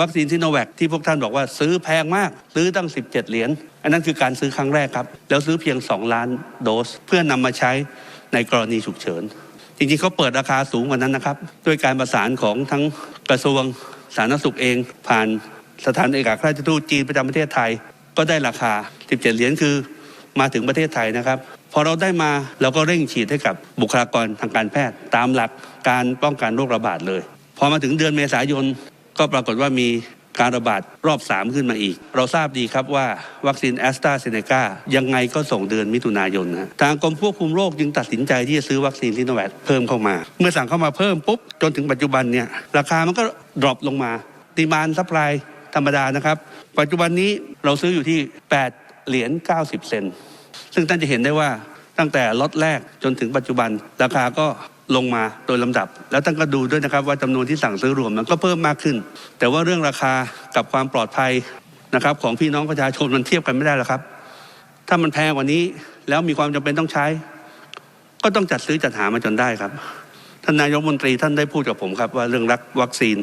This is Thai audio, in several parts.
วัคซีนซิโนแวคที่พวกท่านบอกว่าซื้อแพงมาก ซื้อตั้ง 17 เหรียญ อันนั้นคือการซื้อครั้งแรกครับ แล้วซื้อเพียง 2 ล้านโดส เพื่อนำมาใช้ในกรณีฉุกเฉิน จริงๆเขาเปิดราคาสูงกว่านั้นนะครับ ด้วยการประสานของทั้งกระทรวงสาธารณสุขเอง ผ่านสถานเอกอัครราชทูตจีนประจำประเทศไทย ก็ได้ราคา 17 เหรียญคือมาถึงประเทศไทยนะครับพอเราได้มาเราก็เร่งฉีดให้กับบุคลากรทางการแพทย์ ตามหลักการป้องกันโรคระบาดเลย พอมาถึงเดือนเมษายน ก็ปรากฏว่ามีการระบาดรอบ 3 ขึ้นมาอีก เราทราบดีครับว่าวัคซีนแอสตราเซเนกายังไงก็ส่งเดือนมิถุนายนนะทางกรมควบคุมโรคจึงตัดสินใจที่จะซื้อวัคซีนซิโนแวคเพิ่มเข้ามา เมื่อสั่งเข้ามาเพิ่มปุ๊บ จนถึงปัจจุบันเนี่ยราคามันก็ดรอปลงมาดีมานซัพพลายธรรมดานะครับ ปัจจุบันนี้เราซื้ออยู่ที่ 8 เหรียญ90 เซนซึ่งท่านจะเห็นได้ว่าตั้งแต่ล็อตแรกจนถึงปัจจุบันราคาก็ ลงมาโดยลำดับ แล้วท่านก็ดูด้วยนะครับว่าจำนวนที่สั่งซื้อรวมมันก็เพิ่มมากขึ้น แต่ว่าเรื่องราคากับความปลอดภัยนะครับ ของพี่น้องประชาชนมันเทียบกันไม่ได้หรอกครับ ถ้ามันแพงกว่านี้แล้วมีความจำเป็นต้องใช้ ก็ต้องจัดซื้อจัดหามาจนได้ครับท่านนายกรัฐมนตรีท่านได้พูดกับผมครับว่าเรื่องรักวัคซีน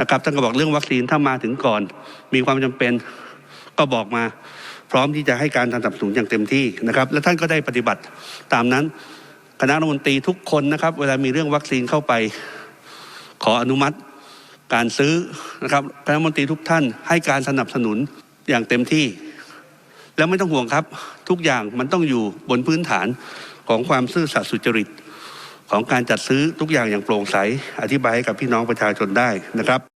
นะครับท่านก็บอกเรื่องวัคซีนถ้ามาถึงก่อน มีความจำเป็นก็บอกมา พร้อมที่จะให้การสนับสนุนอย่างเต็มที่นะครับ และท่านก็ได้ปฏิบัติตามนั้น คณะรัฐมนตรีทุกคนนะครับ เวลามีเรื่องวัคซีนเข้าไป ขออนุมัติการซื้อนะครับคณะรัฐมนตรีทุกท่านให้การสนับสนุนอย่างเต็มที่ แล้วไม่ต้องห่วงครับ ทุกอย่างมันต้องอยู่บนพื้นฐานของความซื่อสัตย์สุจริตของการจัดซื้อทุกอย่างอย่างโปร่งใส อธิบายให้กับพี่น้องประชาชนได้นะครับ